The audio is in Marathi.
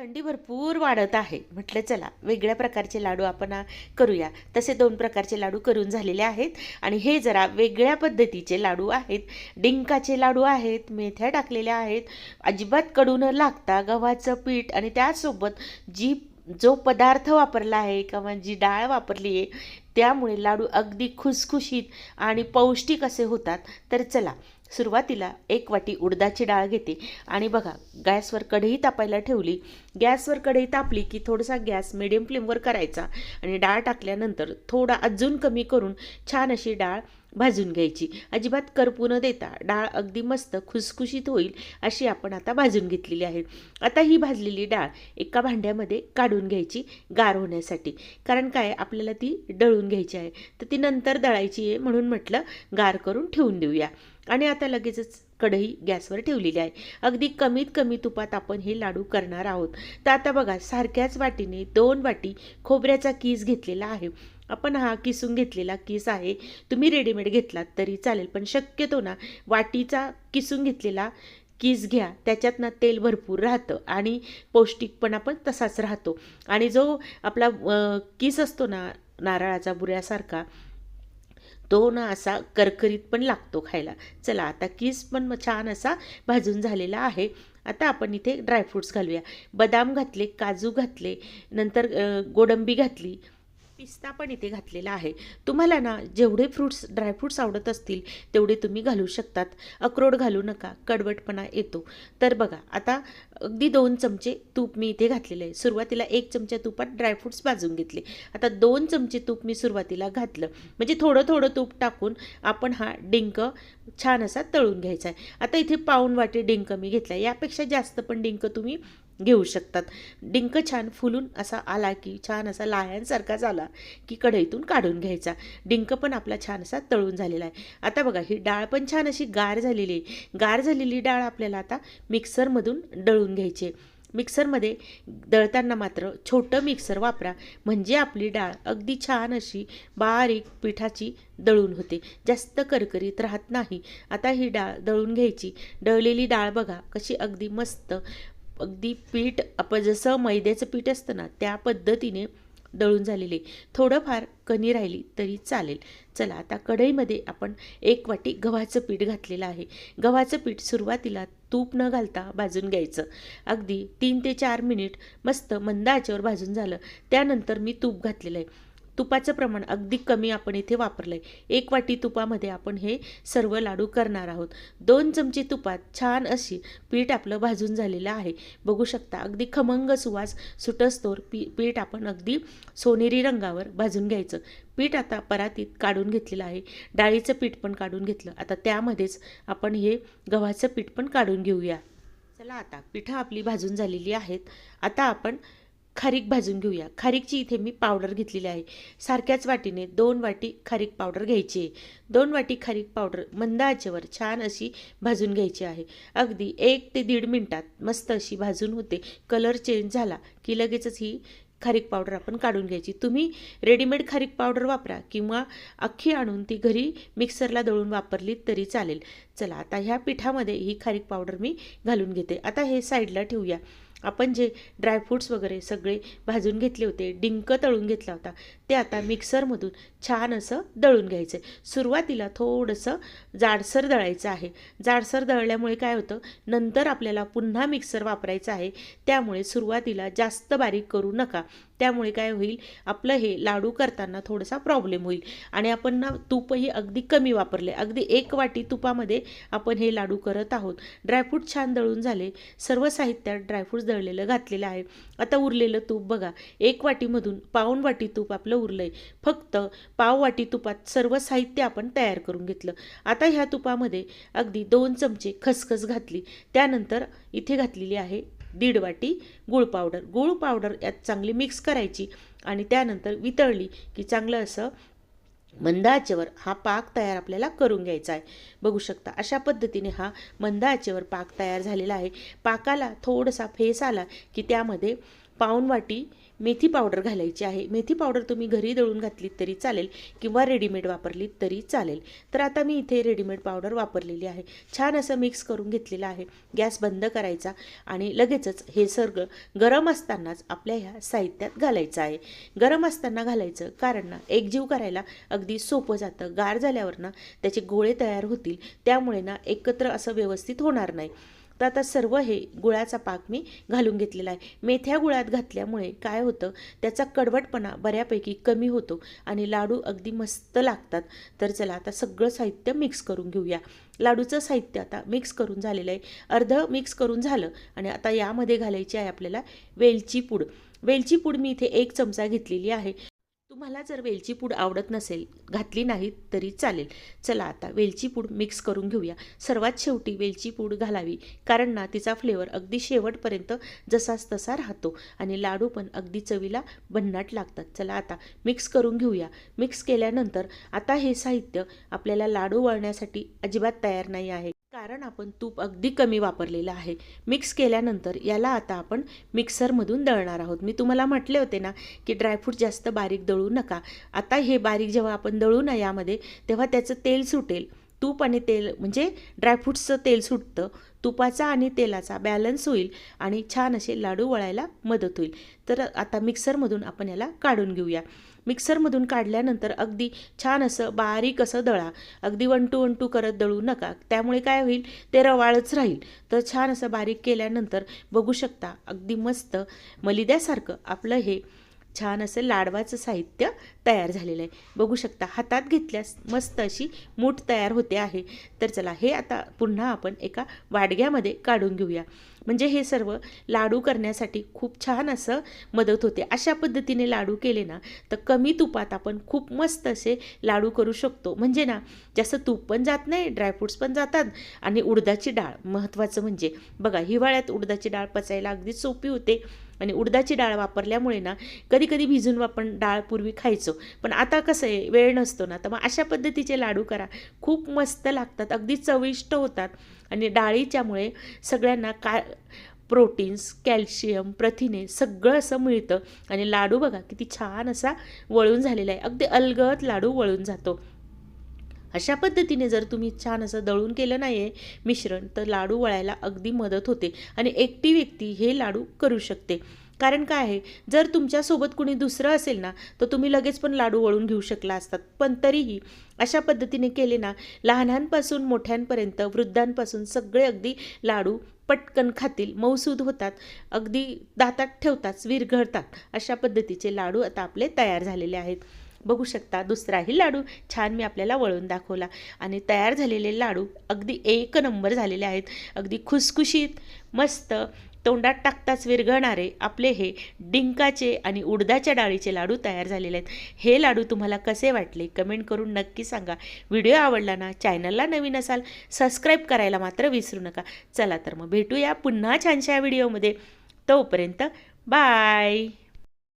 थंडी भरपूर वाढत आहे. म्हटलं चला वेगळ्या प्रकारचे लाडू आपण करूया. तसे दोन प्रकारचे लाडू करून झालेले आहेत आणि हे जरा वेगळ्या पद्धतीचे लाडू आहेत. डिंकाचे लाडू आहेत मेथ्या टाकलेल्या आहेत. अजिबात कडू न लागता गव्हाचं पीठ आणि त्याचसोबत जी जो पदार्थ वापरला आहे किंवा जी डाळ वापरली आहे त्यामुळे लाडू अगदी खुसखुशीत आणि पौष्टिक असे होतात. तर चला सुरुवातीला एक वाटी उडदाची डाळ घेते. आणि बघा गॅसवर कढई तापायला ठेवली. गॅसवर कढई तापली की थोडासा गॅस मिडियम फ्लेमवर करायचा. आणि डाळ टाकल्यानंतर थोडा अजून कमी करून छान अशी डाळ भाजून घ्यायची. अजिबात करपू न देता डाळ अगदी मस्त खुसखुशीत होईल अशी आपण आता भाजून घेतलेली आहे. आता ही भाजलेली डाळ एका भांड्यामध्ये काढून घ्यायची गार होण्यासाठी. कारण काय? आपल्याला ती दळून घ्यायची आहे. तर ती नंतर दळायची आहे म्हणून म्हटलं गार करून ठेवून देऊया. आणि आता लगेचच कढई गॅसवर ठेवलेली आहे. अगदी कमीत कमी तुपात आपण हे लाडू करणार आहोत. तर आता बघा सारख्याच वाटीने दोन वाटी खोबऱ्याचा कीस घेतलेला आहे. आपण हा किसून घेतलेला किस आहे. तुम्ही रेडीमेड घेतलात तरी चालेल पण शक्यतो ना वाटीचा किसून घेतलेला किस घ्या. त्याच्यात ना तेल भरपूर राहतं आणि पौष्टिकपणा पण तसाच राहतो. आणि जो आपला किस असतो ना नारळाचा बुऱ्यासारखा तो ना असा करकरीत पण लागतो खायला. चला आता किस पण छान असा भाजून झालेला आहे. आता आपण इथे ड्रायफ्रूट्स घालूया. बदाम घातले काजू घातले नंतर गोडंबी घातली पिस्ता पण इथे घातलेला आहे. तुम्हाला ना जेवढे फ्रूट्स ड्रायफ्रूट्स आवडत असतील तेवढे तुम्ही घालू शकतात. अक्रोड घालू नका कडवटपणा येतो. तर बघा आता अगदी दोन चमचे तूप मी इथे घातलेले आहे. सुरुवातीला एक चमचा तुपात ड्रायफ्रूट्स भाजून घेतले. आता दोन चमचे तूप मी सुरुवातीला घातलं. म्हणजे थोडं थोडं तूप टाकून आपण हा डिंक छान असा तळून घ्यायचा आहे. आता इथे पाऊन वाटी डिंक मी घेतला यापेक्षा जास्त पण डिंक तुम्ही घेऊ शकतात. डिंक छान फुलून असा आला की छान असा लाह्यांसारखा झाला की कढईतून काढून घ्यायचा. डिंक पण आपला छान असा तळून झालेला आहे. आता बघा ही डाळ पण छान अशी गार झालेली आहे. गार झालेली डाळ आपल्याला आता मिक्सरमधून दळून घ्यायची आहे. मिक्सरमध्ये दळताना मात्र छोटं मिक्सर वापरा. म्हणजे आपली डाळ अगदी छान अशी बारीक पिठाची दळून होते. जास्त करकरीत राहत नाही. आता ही डाळ दळून घ्यायची. दळलेली डाळ बघा कशी अगदी मस्त अगदी पीठ आपण जसं मैद्याचं पीठ असतं ना त्या पद्धतीने दळून झालेले. थोडंफार कणी राहिली तरी चालेल. चला आता कढईमध्ये आपण एक वाटी गव्हाचं पीठ घातलेलं आहे. गव्हाचं पीठ सुरुवातीला तूप न घालता भाजून घ्यायचं. अगदी तीन ते चार मिनिट मस्त मंद आचेवर भाजून झालं. त्यानंतर मी तूप घातलेलं आहे. तुपाचं प्रमाण अगदी कमी आपण इथे वापरलं आहे एक वाटी तुपामध्ये आपण हे सर्व लाडू करणार आहोत. दोन चमचे तुपात छान अशी पीठ आपलं भाजून झालेलं आहे. बघू शकता अगदी खमंग सुवास सुटस्तोर पी पीठ आपण अगदी सोनेरी रंगावर भाजून घ्यायचं. पीठ आता परातीत काढून घेतलेलं आहे. डाळीचं पीठ पण काढून घेतलं. आता त्यामध्येच आपण हे गव्हाचं पीठ पण काढून घेऊया. चला आता पिठं आपली भाजून झालेली आहेत. आता आपण खारीक भाजून घेऊया. खारीकची इथे मी पावडर घेतलेली आहे. सारख्याच वाटीने दोन वाटी खारीक पावडर घ्यायची आहे. दोन वाटी खारीक पावडर मंद आचेवर छान अशी भाजून घ्यायची आहे. अगदी एक ते दीड मिनटात मस्त अशी भाजून होते. कलर चेंज झाला की लगेचच ही खारीक पावडर आपण काढून घ्यायची. तुम्ही रेडीमेड खारीक पावडर वापरा किंवा अख्खी आणून ती घरी मिक्सरला दळून वापरली तरी चालेल. चला आता ह्या पिठामध्ये ही खारीक पावडर मी घालून घेते. आता हे साईडला ठेवूया. आपण जे ड्रायफ्रूट्स वगैरे सगळे भाजून घेतले होते डिंक तळून घेतला होता ते आता मिक्सरमधून छान असं दळून घ्यायचं. आहे सुरुवातीला थोडंसं जाडसर दळायचं आहे. जाडसर दळल्यामुळे काय होतं? नंतर आपल्याला पुन्हा मिक्सर वापरायचं आहे. त्यामुळे सुरुवातीला जास्त बारीक करू नका. त्यामुळे काय होईल? आपलं हे लाडू करताना थोडासा प्रॉब्लेम होईल. आणि आपण ना तूपही अगदी कमी वापरले. अगदी एक वाटी तुपामध्ये आपण हे लाडू करत आहोत. ड्रायफ्रूट छान दळून झाले. सर्व साहित्यात ड्रायफ्रूट्स दळलेलं घातलेलं आहे. आता उरलेलं तूप बघा. एक वाटीमधून पाऊण वाटी तूप आपलं उरलं आहे फक्त पाव वाटी तुपात सर्व साहित्य आपण तयार करून घेतलं. आता ह्या तुपामध्ये अगदी दोन चमचे खसखस घातली. त्यानंतर इथे घातलेली आहे दीड वाटी गूळ पावडर. गूळ पावडर यात चांगली मिक्स करायची आणि त्यानंतर वितळली की चांगलं असं मंदाचेवर हा पाक तयार आपल्याला करून घ्यायचा आहे. बघू शकता अशा पद्धतीने हा मंदाचेवर पाक तयार झालेला आहे. पाकाला थोडासा फेस आला की त्यामध्ये पाऊण वाटी मेथी पावडर घालायची आहे. मेथी पावडर तुम्ही घरी दळून घातलीत तरी चालेल किंवा रेडीमेड वापरलीत तरी चालेल. तर आता मी इथे रेडीमेड पावडर वापरलेली आहे. छान असं मिक्स करून घेतलेलं आहे. गॅस बंद करायचा आणि लगेचच हे सर्ग गरम असतानाच आपल्या ह्या साहित्यात घालायचं आहे. गरम असताना घालायचं कारण ना एकजीव करायला अगदी सोपं जातं. गार झाल्यावर ना त्याचे गोळे तयार होतील. त्यामुळे ना एकत्र असं व्यवस्थित होणार नाही. तर आता सर्व हे गुळाचा पाक मी घालून घेतलेला आहे. मेथ्या गुळात घातल्यामुळे काय होतं त्याचा कडवटपणा बऱ्यापैकी कमी होतो आणि लाडू अगदी मस्त लागतात. तर चला आता सगळं साहित्य मिक्स करून घेऊया. लाडूचं साहित्य आता मिक्स करून झालेलं आहे. अर्ध मिक्स करून झालं आणि आता यामध्ये घालायची आहे आपल्याला वेलची पूड. वेलची पूड मी इथे एक चमचा घेतलेली आहे. तुम्हाला जर वेलची पूड आवडत नसेल घातली नाही तरी चालेल. चला आता वेलची पूड मिक्स करून घेऊया. सर्वात शेवटी वेलची पूड घालावी कारण ना तिचा फ्लेवर अगदी शेवटपर्यंत जसाच तसा राहतो आणि लाडू पण अगदी चवीला भन्नाट लागतात. चला आता मिक्स करून घेऊया. मिक्स केल्यानंतर आता हे साहित्य आपल्याला लाडू वळण्यासाठी अजिबात तयार नाही आहे. कारण आपण तूप अगदी कमी वापरलेलं आहे. मिक्स केल्यानंतर याला आता आपण मिक्सरमधून दळणार आहोत. मी तुम्हाला म्हटले होते ना की ड्रायफ्रूट जास्त बारीक दळू नका. आता हे बारीक जेव्हा आपण दळू ना यामध्ये तेव्हा त्याचं तेल सुटेल. तूप आणि तेल म्हणजे ड्रायफ्रूट्सचं तेल सुटतं. तुपाचा आणि तेलाचा बॅलन्स होईल आणि छान असे लाडू वळायला मदत होईल. तर आता मिक्सरमधून आपण याला काढून घेऊया. मिक्सरमधून काढल्यानंतर अगदी छान असं बारीक असं दळा. अगदी वंटू वंटू करत दळू नका. त्यामुळे काय होईल? ते रवाळच राहील. तर छान असं बारीक केल्यानंतर बघू शकता अगदी मस्त मलिद्यासारखं आपलं हे छान असं लाडवाचं साहित्य तयार झालेलं आहे. बघू शकता हातात घेतल्यास मस्त अशी मूठ तयार होते आहे. तर चला हे आता पुन्हा आपण एका वाडग्यामध्ये काढून घेऊया. म्हणजे हे सर्व लाडू करण्यासाठी खूप छान असं मदत होते. अशा पद्धतीने लाडू केले ना तर कमी तुपात आपण खूप मस्त असे लाडू करू शकतो. म्हणजे ना जास्त तूप पण जात नाही ड्रायफ्रूट्स पण जातात आणि उडदाची डाळ महत्त्वाचं म्हणजे बघा हिवाळ्यात उडदाची डाळ पचायला अगदी सोपी होते आणि उडदाची डाळ वापरल्यामुळे ना कधी कधी भिजून आपण डाळ पूर्वी खायचो. पण आता कसं आहे वेळ नसतो ना तर मग अशा पद्धतीचे लाडू करा. खूप मस्त लागतात अगदी चविष्ट होतात. आणि डाळीच्यामुळे सगळ्यांना का प्रोटीन्स कॅल्शियम प्रथिने सगळं असं मिळतं. आणि लाडू बघा किती छान असा वळून झालेला आहे. अगदी अलगद लाडू वळून जातो. अशा पद्धतीने जर तुम्ही छान असं दळून केलं नाही आहे मिश्रण तर लाडू वळायला अगदी मदत होते. आणि एकटी व्यक्ती हे लाडू करू शकते. कारण काय आहे? जर तुमच्यासोबत कुणी दुसरं असेल ना तर तुम्ही लगेच पण लाडू वळून घेऊ शकला असतात. पण तरीही अशा पद्धतीने केले ना लहानांपासून मोठ्यांपर्यंत वृद्धांपासून सगळे अगदी लाडू पटकन खातील मौसूद होतात अगदी दातात ठेवतात विरघळतात. अशा पद्धतीचे लाडू आता आपले तयार झालेले आहेत. बघू शकता दुसराही लाडू छान मी आपल्याला वळून दाखवला. आणि तयार झालेले लाडू अगदी एक नंबर झालेले आहेत. अगदी खुसखुशीत मस्त तोंडात टाकताच विरघळणारे आपले हे डिंकाचे आणि उडदाच्या डाळीचे लाडू तयार झालेले आहेत. हे लाडू तुम्हाला कसे वाटले? कमेंट करून नक्की सांगा. व्हिडिओ आवडला ना चॅनलला नवीन असाल सबस्क्राईब करायला मात्र विसरू नका. चला तर मग भेटूया पुन्हा छानशा व्हिडिओमध्ये. तोपर्यंत बाय!